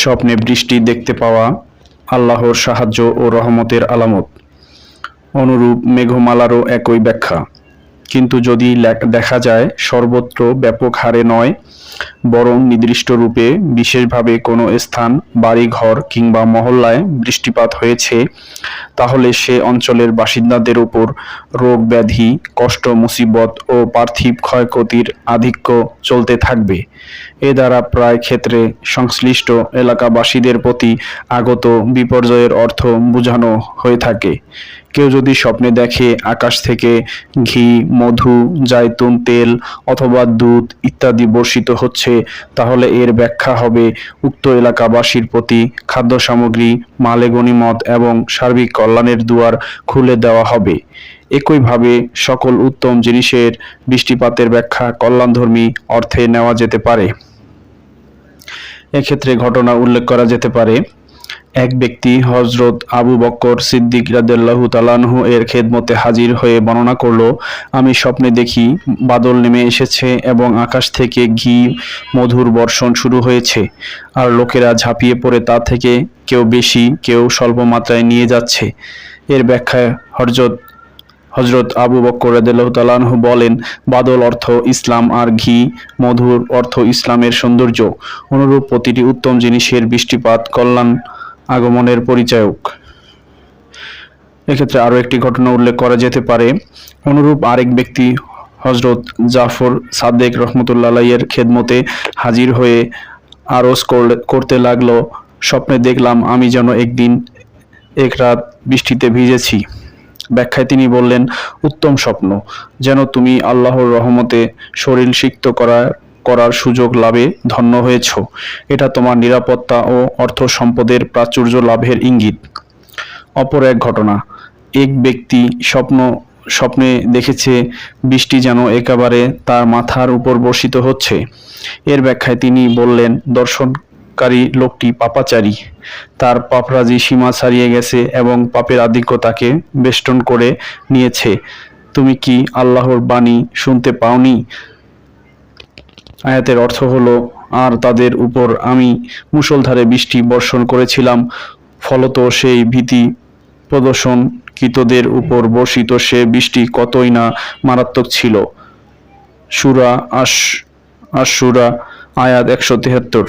স্বপ্নে বৃষ্টি দেখতে পাওয়া আল্লাহর সাহায্য ও রহমতের আলামত। অনুরূপ মেঘমালারও একই ব্যাখ্যা। কিন্তু যদি দেখা যায় সর্বত্র ব্যাপক হারে নয়, বরং নির্দিষ্ট রূপে বিশেষভাবে কোনো স্থান, বাড়িঘর কিংবা মহল্লায় বৃষ্টিপাত হয়েছে, তাহলে সে অঞ্চলের বাসিন্দাদের উপর রোগ ব্যাধি, কষ্ট, মুসিবত ও পার্থিব ক্ষয়ক্ষতির আধিক্য চলতে থাকবে। এ দ্বারা প্রায় ক্ষেত্রে সংশ্লিষ্ট এলাকাবাসীদের প্রতি আগত বিপর্যয়ের অর্থ বোঝানো হয়ে থাকে। কেউ যদি স্বপ্নে দেখে আকাশ থেকে ঘি, মধু, জায়তুন, তেল অথবা দুধ ইত্যাদি বর্ষিত হচ্ছে, তাহলে এর ব্যাখ্যা হবে উক্ত এলাকাবাসীর প্রতি খাদ্য সামগ্রী মালে গনিমত এবং সার্বিক কল্যাণের দুয়ার খুলে দেওয়া হবে। একইভাবে সকল উত্তম জিনিসের বৃষ্টিপাতের ব্যাখ্যা কল্যাণধর্মী অর্থে নেওয়া যেতে পারে। এক্ষেত্রে ঘটনা উল্লেখ করা যেতে পারে। এক ব্যক্তি হজরত আবু বক্কর সিদ্দিক রাদিয়াল্লাহু তালানহু এর খেদমতে হাজির হয়ে বর্ণনা করল, আমি স্বপ্নে দেখি বাদল নেমে এসেছে এবং আকাশ থেকে ঘি, মধুর বর্ষণ শুরু হয়েছে, আর লোকেরা ঝাঁপিয়ে পড়ে তা থেকে কেউ বেশি, কেউ স্বল্প মাত্রায় নিয়ে যাচ্ছে। এর ব্যাখ্যায় হজরত হজরত আবু বক্কর রাদিয়াল্লাহু তাআলাহু বলেন, বাদল অর্থ ইসলাম আর ঘি, মধুর অর্থ ইসলামের সৌন্দর্য। অনুরূপ প্রতিটি উত্তম জিনিসের বৃষ্টিপাত, কল্যাণ আগমনের পরিচায়ক। এক্ষেত্রে আরও একটি ঘটনা উল্লেখ করা যেতে পারে। অনুরূপ আরেক ব্যক্তি হজরত জাফর সাদেক রহমতুল্লাহ এর খেদমতে হাজির হয়ে আরজ করতে লাগল, স্বপ্নে দেখলাম আমি যেন একদিন এক রাত বৃষ্টিতে ভিজেছি। ব্যাখ্যায় তিনি বললেন, উত্তম স্বপ্ন, যেন তুমি আল্লাহর রহমতে শরীর সিক্ত করা করার সুযোগ লাভে ধন্য হয়েছ। এটা তোমার নিরাপত্তা ও অর্থ সম্পদের প্রাচুর্য লাভের ইঙ্গিত। অপর এক ঘটনা, এক ব্যক্তি স্বপ্ন, স্বপ্নে দেখেছে বৃষ্টি যেন একেবারে তার মাথার উপর বর্ষিত হচ্ছে। এর ব্যাখ্যায় তিনি বললেন, দর্শনকারী লোকটি পাপাচারী। তার পাপরাজি সীমা ছাড়িয়ে গেছে এবং পাপের আধিক্য তাকে বেষ্টন করে নিয়েছে। তুমি কি আল্লাহর বাণী শুনতে পাওনি? আয়াতের অর্থ হলো, আর তাদের উপর আমি মুষলধারে বৃষ্টি বর্ষণ করেছিলাম, ফলত সেই ভীতি প্রদর্শন কৃতদের উপর বর্ষিত সে বৃষ্টি কতই না মারাত্মক ছিল। সুরা আশ আশুরা আয়াত একশো তেহাত্তর।